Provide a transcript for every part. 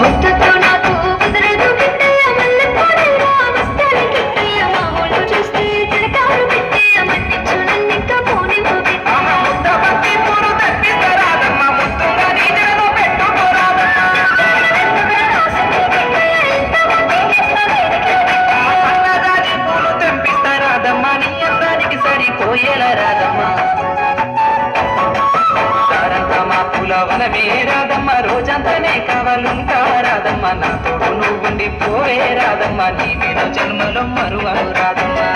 ముద్దుతో నాకు కుదరదు కిట్టయ్య రాదమ్మ. రాదమ్మా నా తోడు పోవే రాదమ్మ నీ మీద జన్మలో మరువను రాదమ్మా.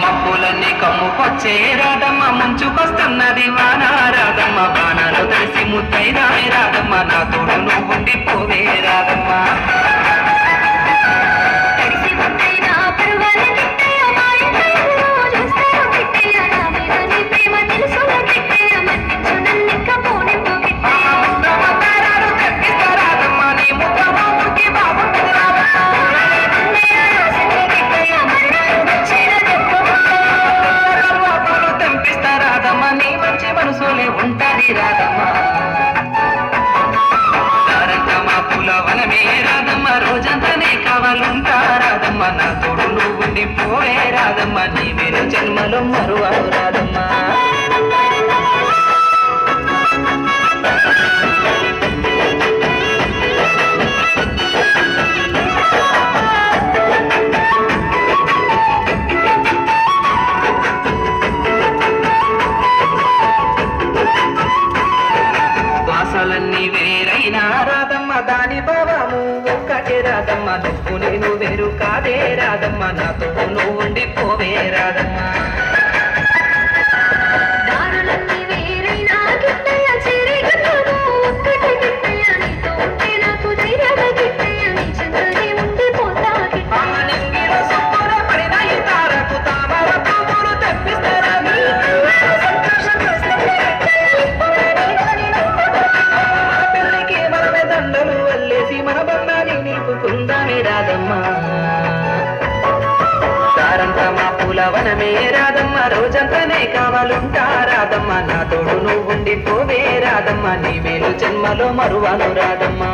మబ్బులన్నీ కమ్ముకొచ్చే రాదమ్మ ముంచుకొస్తున్నది వాన ముద్దైనా రాదమ్మ నా తోడు నువ్వుండి పోవే రాదమ్మ తడిసి ముద్దైనా పర్వాలే కిట్టయ్య మా ఇంట్లో చూస్తాను కిట్టయ్య నా మీద నీ ప్రేమ తెలుసుగా రోజంతానే రాదమ్మ. నా తోడు నువ్వు పోయే రాదమ్మ. నీ వేరే జన్మలో మరువను రాదమ్మా. ఒక్కటే రాదమ్మ నువ్వు నేను వేరు కాదే రాదమ్మ నాతో నువ్వు ఉండిపోవే రాదమ్మా. పూల రాదమ్మ రోజంతానే కావాలుంటా రాదమ్మ నా తోడు నువ్వు ఉండిపోవే రాదమ్మ నీ మేలు జన్మలో మరువాను రాదమ్మా.